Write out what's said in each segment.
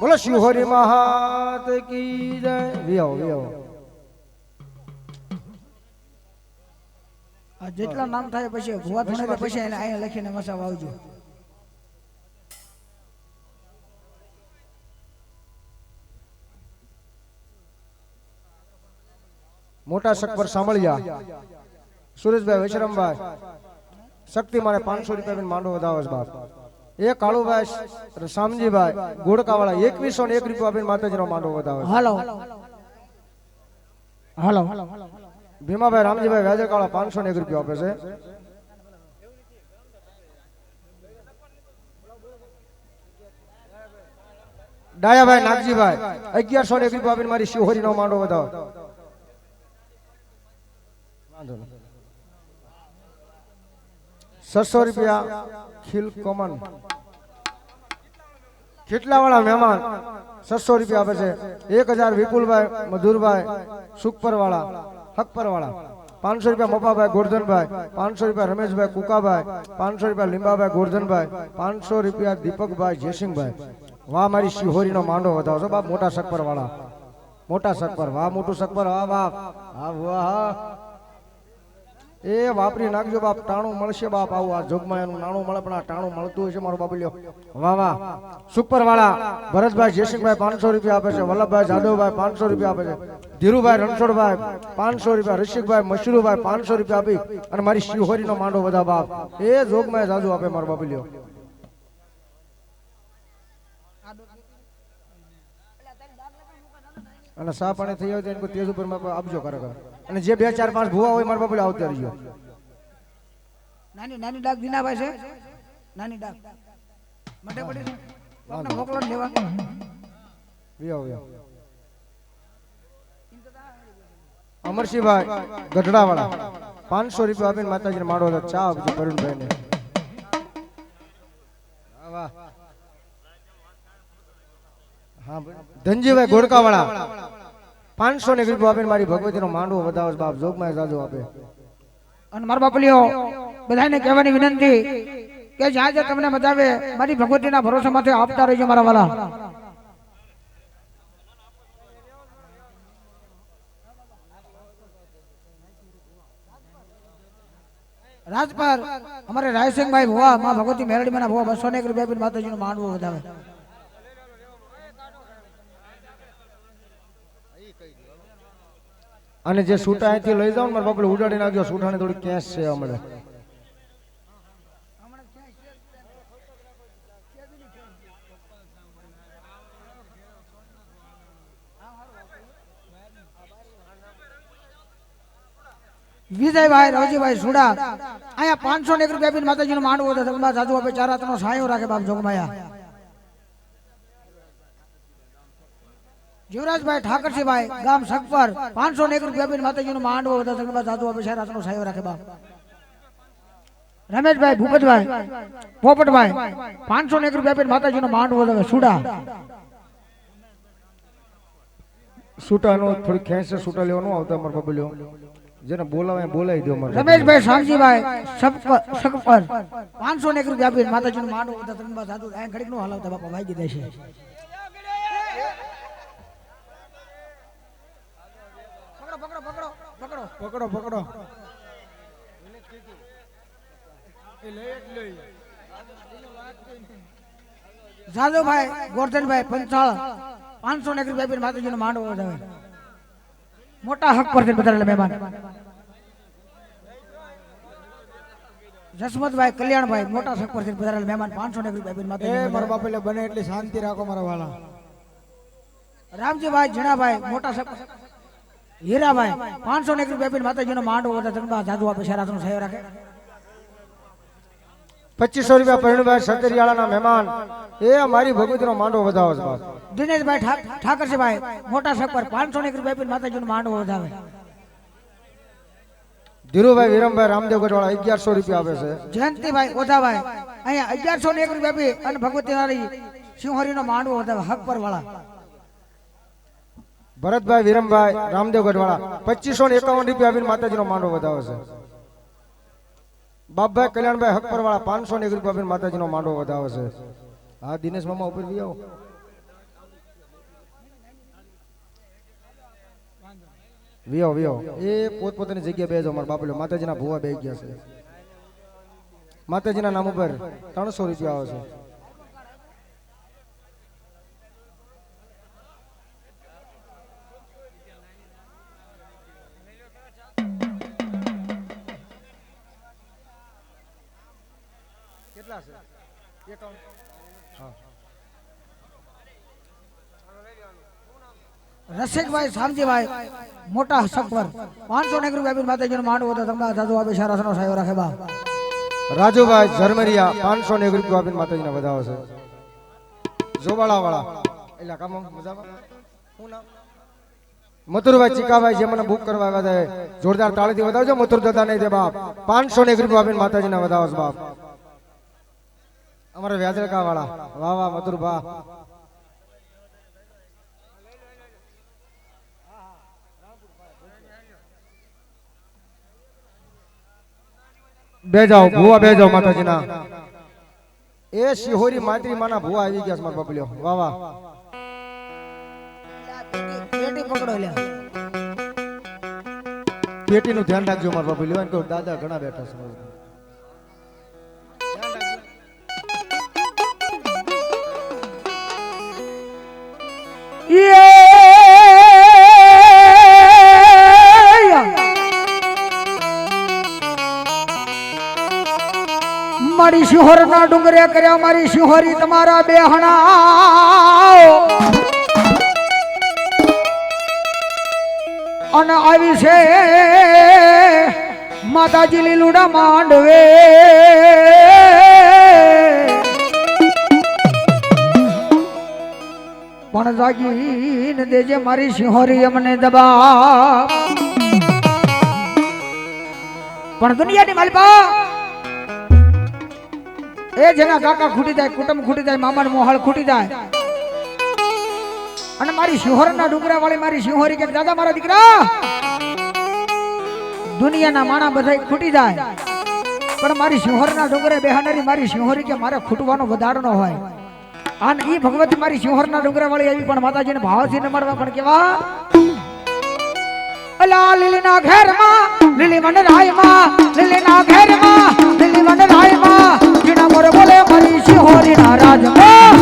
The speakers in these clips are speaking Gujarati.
બોલો શિહોરી મહાત કી જય. જેટલા નામ થાય પછી ભુવા પછી એને અહીંયા લખીને મસાવ આવજો. મોટા સકપર સાંભળ્યા. સુરેશભાઈ વિશ્રમભાઈ શક્તિ મારે પાંચસો રૂપિયા માંડો વધાવો છે બાપ. એ કાળુભાઈ શામજીભાઈ ગોળકાવાળા એકવીસો ને એક રૂપિયા આપીને માતાજીનો માંડો વધાવે હાલો. હાલો. ભીમાભાઈ રામજીભાઈ વ્યાજકાળા પાંચસો ને એક રૂપિયા આપે છે. ડાયાભાઈ નાગજીભાઈ અગિયારસો ને એક રૂપિયા આપીને મારી શિહોરીનો માંડો વધાવો. છસો રૂપિયા ખીલ કોમન કેટલાવાળા મહેમાન છસો રૂપિયા આપે છે. એક હજાર વિપુલભાઈ, મધુરભાઈ સુકપરવાળા હકપર વાળા પાંચસો રૂપિયા મપાભાઈ ગોરધનભાઈ. પાંચસો રૂપિયા રમેશભાઈ, કુકાભાઈ. પાંચસો રૂપિયા લીંબાભાઈ, ગોરધનભાઈ. પાંચસો રૂપિયા દીપકભાઈ, જયસિંહભાઈ. વાહ, મારી શિહોરીનો માંડો વધારો બાપ, મોટા સકપર વાળા મોટા સકપર વાહ, મોટું સકપર વાહ બાપ હા વાહ. એ વાપરી નાખજો બાપ, ટાણું મળશે બાપ આવું આ જોગમાં એનું નાણું મળે, પણ આ ટાણું મળતું છે મારો બાબુ લ્યો. વાહ વાહ. સુપર વાળા ભરતભાઈ જયસિંહભાઈ પાંચસો રૂપિયા આપે છે, વલ્લભભાઈ જાદવભાઈ પાંચસો રૂપિયા આપે છે, ધીરુભાઈ રણછોડભાઈ પાંચસો રૂપિયા, ઋષિકભાઈ મશરૂભાઈ પાંચસો રૂપિયા આપી, અને મારી શિહોરીનો માંડો બધા બાપ. એ જોગમાં જાદુ આપે મારો બાબુ લ્યો. અને સા પાણી થઈ જાય તેજ ઉપર આપજો ખરેખર. અને જે બે ચાર પાંચ ભૂવા હોય મારા બાપુ આવતા રહીજો નાની નાની ડાક દીનાભાઈ છે? નાની ડાક. મટે પડી છે? આપણે મોકલો લેવા. વ્યો વ્યો અમરસિંહભાઈ ગઢડાવાળા. પાંચસો રૂપિયા આપીને માતાજીને માળો. ચા આપજો કરુણભાઈને. હા ધનજીભાઈ ગોળકાવાળા પાંચસો ને રૂપિયા આપીને મારી ભગવતીનો માંડવો વધાવો, બાપ જોગમાં સાજો આપે. અને મારા બાપલીઓ બધાને કહેવાની વિનંતી કે જ્યાં જ્યાં તમને આવે મારી ભગવતીના ભરોસામાંથી આપતા રહેજો મારા વાલા. રાજપાર અમારે રાયસિંહભાઈ ભુવા, માં ભગવતી મેરડી માં ભુવા બસો ને એક રૂપિયા માતાજીનું માંડવું વધાવે. અને જે સૂટા અહીંથી લઈ જાવ મારા બાપડે ઉડાડી નાખ્યો, સૂટાને થોડી કેસ છે હમણાં. વિજયભાઈ, રવજીભાઈ સુડા, અહીંયા પાંચસો ને એક રૂપિયા આપીને માતાજીનું માંડવું હતો. સાધુ આપે, ચાર હાથનો સાયો રાખે બાપ, જોગમાયા. જીવરાજભાઈ ઠાકરસિંહભાઈ ગામ સગપર પાંચસો ને એક રૂપિયા આપીને માતાજીનું માંડવો બધા જગન્નાથ સાધુ આપે ચાર હાથનો સાયો રાખે બાપ. રમેશભાઈ ભૂપતભાઈ પોપટભાઈ પાંચસો ને એક રૂપિયા આપીને માતાજીનો માંડવો હતો સુડા. સુટાનો થોડી ખેંચ છે સૂટા લેવાનું આવતા અમાર બાપુ જેને બોલાવે બોલાવી દો મારા રમેશભાઈ શામજીભાઈ સગપર પાંચસો ને એક રૂપિયા આપીને માતાજીનું માંડવો બધા જગન્નાથ સાધુ ઘડીકનું હલાવતા બાપા ભાઈ દીધા પકડો પકડો પકડો પકડો. જાદવભાઈ ગોરધનભાઈ પંચાળ. પાંચસો ને એક રૂપિયા માતાજી નો માંડવો વધાવે મોટા હક પર બધા મહેમાન. જસમતભાઈ કલ્યાણભાઈ મોટા હક પર બધા મહેમાન. પાંચસો ને એક રૂપિયા માતાજી એ મારા બાપ એટલે બને એટલી શાંતિ રાખો મારા વાળા રામજીભાઈ જીણાભાઈ મોટા સક હીરાભાઈ પાંચસો ને એક રૂપિયા આપીને માતાજીનો માંડવો વધાવે જગન્નાથ જાદુ આપે શહેરાતનો સહયો રાખે પચીસો રૂપિયા પરણભાઈ સતરિયાળાના મહેમાન એ મારી ભગવતીનો માંડવો વધાવો છે બાપ દિનેશભાઈ ઠા- ઠાકરસિંહભાઈ મોટા સક પર પાંચસો ને એક રૂપિયા આપીને માતાજીનો માંડવો વધાવે ધીરુભાઈ વિરમભાઈ રામદેવ ગઢવાળા અગિયારસો રૂપિયા આપે છે જયંતિભાઈ ઓધાભાઈ અહીંયા અગિયારસો ને એક રૂપિયા આપી અને ભગવતી નારી સિંહોરીનો માંડવો વધાવે હક પર વાળા ભરતભાઈ, વિરમભાઈ, રામદેવ ગઢવાળા, પચીસો ને એકાવન રૂપિયા આપીને માતાજીનો માંડવો વધાવે છે. બાપભાઈ, કલ્યાણભાઈ, હકપરવાળા, પાંચસો ને એક રૂપિયા આપીને માતાજીનો માંડવો વધાવે છે. હા, દિનેશ મામા ઉપર બી આવો. વિયો વિયો એ પોતપોતાની જગ્યા બેજો મારા બાપલો. માતાજીના ભુવા બે ગયા છે. માતાજીના નામ ઉપર ત્રણસો રૂપિયા આવે છે. કેટલા છે. એકાવન હા. રસિકભાઈ શામજીભાઈ મોટા સકવર પાંચસો ને એક રૂપિયા આપીને માતાજીનો માંડવો તો તમને દાદુ આપે સારા સાહેબ રાખે બા રાજુભાઈ ઝરમરિયા પાંચસો ને એક રૂપિયા આપીને માતાજીને વધાવો છે. જોવાળા વાળા એટલે કામ મજામાં? શું નામ? મથુરભાઈ ચીકાભાઈ જે મને બુક કરવા આવ્યા હતા જોરદાર તાળીથી વધાવજો. મથુર દાદા નહીં દે બાપ. પાંચસો ને એક રૂપિયા આપીને માતાજીને વધાવો છે બાપ. અમારા વ્યાજરકા વાળા વાહ વાહ મથુર ભા. બે જાઓ ભુવા બે જાઓ માતાજીના. એ શિહોરી માતરી માના ભુવા આવી ગયા છે મારા બબલ્યો વાહ વાહ. પેટી પકડો લે પેટીનું ધ્યાન રાખજો મારા બબલ્યો એમ કહું દાદા ઘણા બેઠા છે. મારી શિહોર ના ડુંગરે કર્યા મારી શિહોરી તમારા બેહણા અને આવી છે માતાજી લીલુડા માંડવે. પણ જાગીને દેજે મારી સિંહોરી અમને દબા પણ દુનિયાની માલપા એ જેના કાકા ખૂટી જાય, કુટુંબ ખૂટી જાય, મામાનો મોહળ ખૂટી જાય, અને મારી શિહોરના ડુંગરા વાળી મારી સિંહોરી કે, દાદા, મારા દીકરા, દુનિયાના માણા બધા ખૂટી જાય, પણ મારી શિહોરના ડુંગરે બેહાનારી મારી સિંહોરી કે મારે ખૂટવાનો વધારો ન હોય. અને એ ભગવતી મારી શિહોરના ડુંગરા વાળી આવી, પણ માતાજીને ભાવથી ન મળવા પણ કેવા? અલા લીલીના ઘેરમાં, લીલી મન ના ઘેરમાં લીલી મન રાયમાં, જીના મોર બોલે મારી શિહોરીના રાજમાં.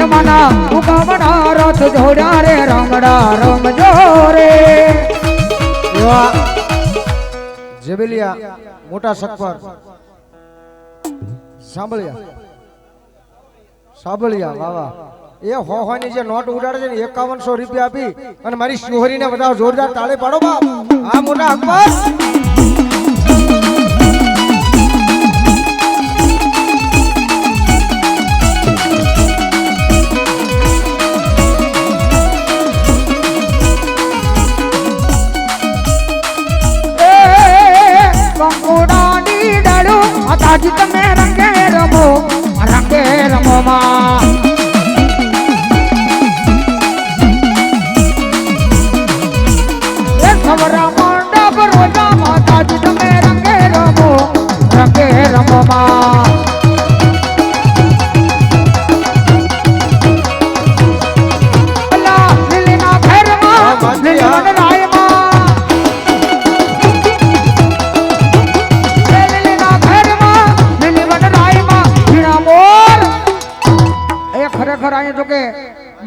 એ મના ઉકામણા રથ રમજો રે રમડા જેબેલિયા મોટા સકપર સાંભળ્યા? સાંભળ્યા, વાહ એ હો જે નોટ ઉડાડે છે ને, એકાવનસો રૂપિયા આપી અને મારી શિહોરીને બધા જોરદાર તાળે પાડો બાપ. આ મોટા અકબર માતાજી તમે રંગે રમો રંગે રમો માં. સવરા મંડપ રોજા માતાજી તમે રંગે રમો માં. ખરેખર અહીંયા જો કે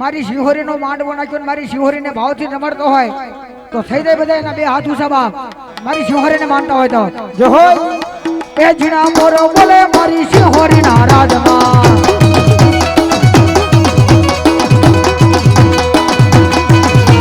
મારી સિંહોરીનો માંડવો નાખ્યો ને મારી સિંહોરીને ભાવથી રમાડતો હોય, તો થઈ જાય બધા એના બે હાથ ઉષા મારી સિંહોરીને માનતા હોય તો. જો હોય, એ જીણા મોરો બોલે મારી સિંહોરી ના